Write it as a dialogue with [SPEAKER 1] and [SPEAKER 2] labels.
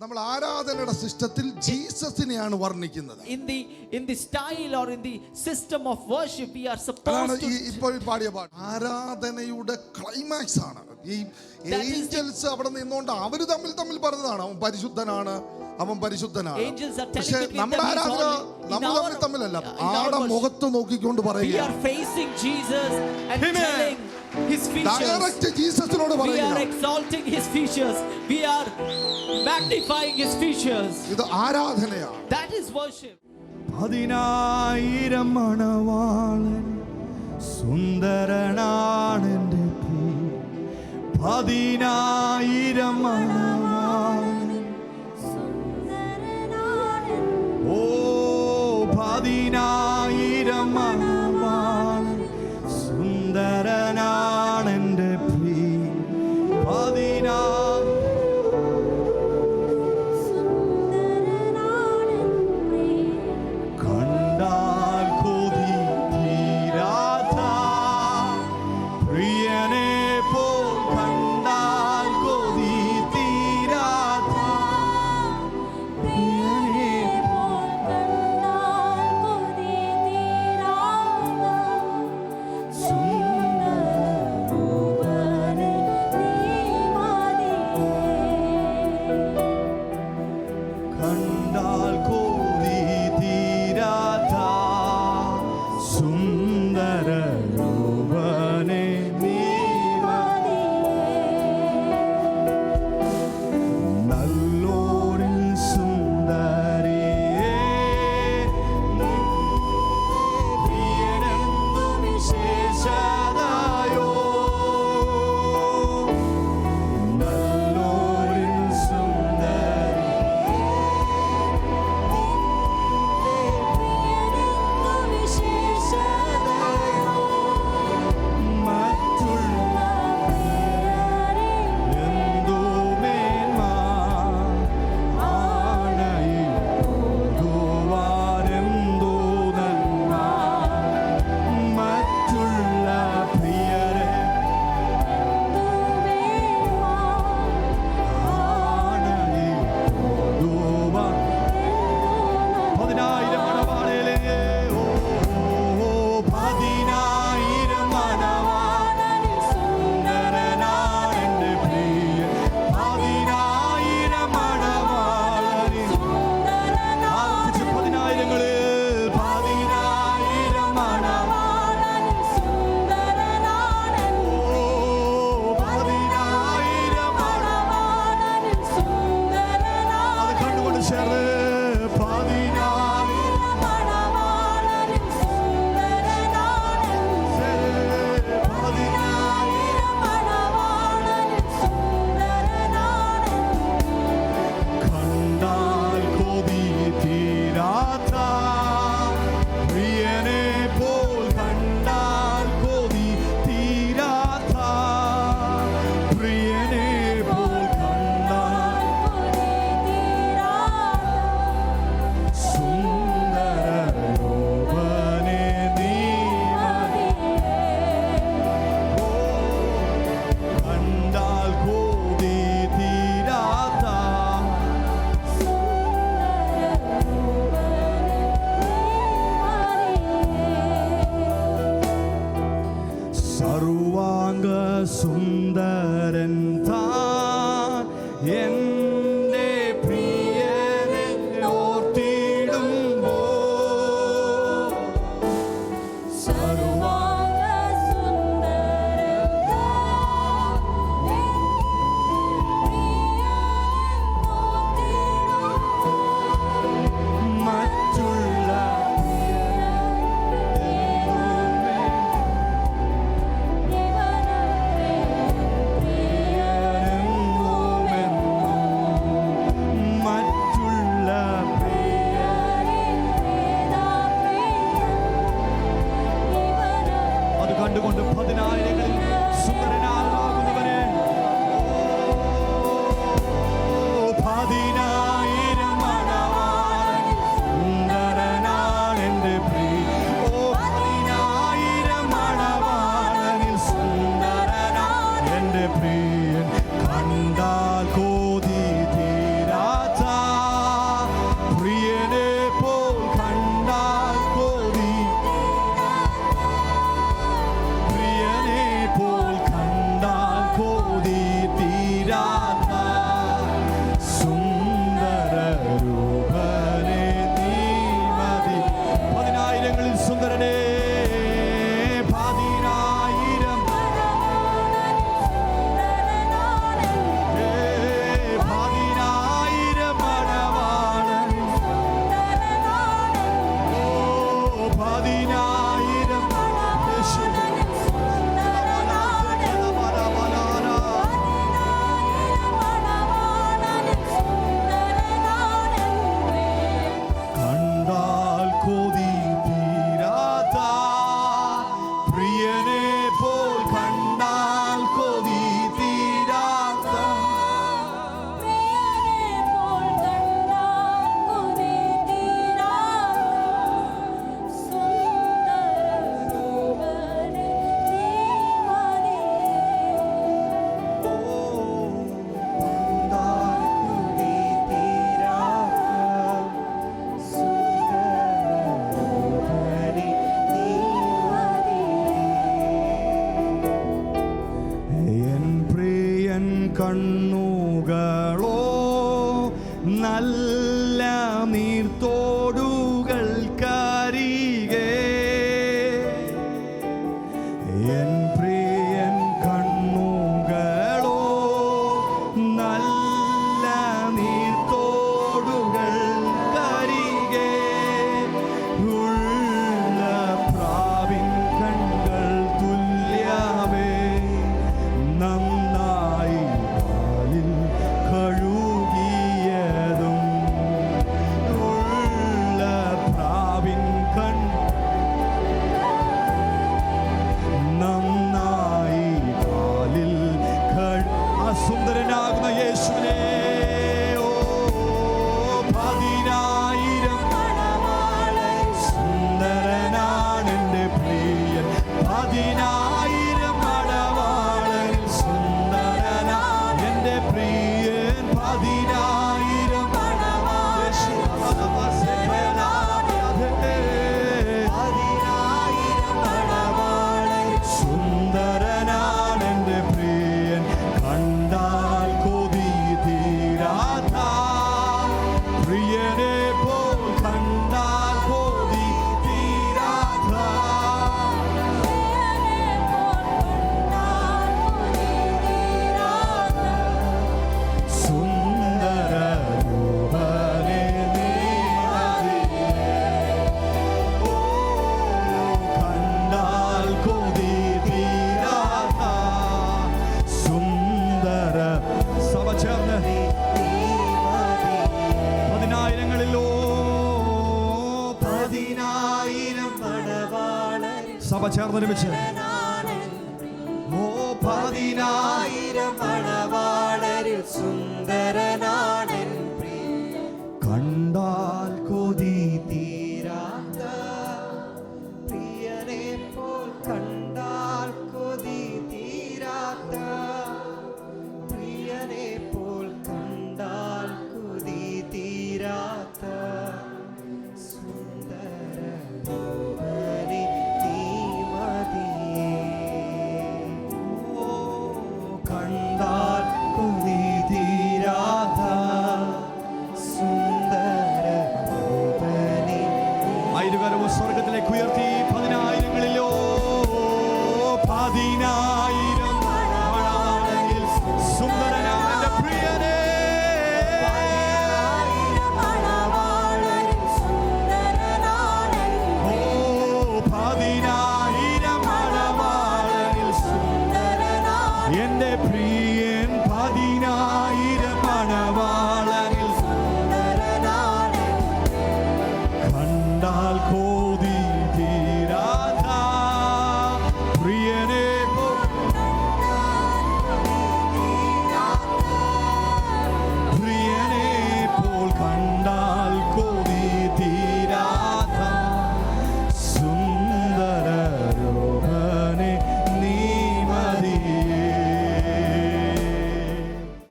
[SPEAKER 1] നമ്മൾ ആരാധനയുടെ സിസ്റ്റത്തിൽ ജീസസിനെയാണ് വർണിക്കുന്നത്.
[SPEAKER 2] In the in the style or in the system of worship we are
[SPEAKER 1] supposed
[SPEAKER 2] supposed to
[SPEAKER 1] ഇപ്പോൾ പാടിയ പാട്ട്. ആരാധനയുടെ ക്ലൈമാക്സ് ആണ്. ഈ ഏഞ്ചൽസ് അവിടെ നിന്നുകൊണ്ട് അവർ തമ്മിൽ തമ്മിൽ പറഞ്ഞതാണ് അവൻ പരിശുദ്ധനാണ് അവൻ പരിശുദ്ധനാണ്. പക്ഷേ നമ്മുടെ ആരാധന നമ്മൾ തമ്മിൽ തമ്മിലല്ല. ആടെ. മുഖത്ത് നോക്കിക്കൊണ്ട് പറയുക
[SPEAKER 2] his features.
[SPEAKER 1] ജീസസിനോട്
[SPEAKER 2] We are exalting his features. We are magnifying his features.
[SPEAKER 1] ഇത് ആരാധനയാണ്
[SPEAKER 2] That is worship.
[SPEAKER 3] പതിനായിരം മണവാളൻ സുന്ദരനാണെന്റെ പതിനായിരം is I'll be. ഒരുമിച്ച്. ഓ പതിനായിരം മണവാളരിൽ സുന്ദരനാണ്
[SPEAKER 2] കണ്ടാ സ്വർഗത്തിലേക്ക് ഉയർത്തി.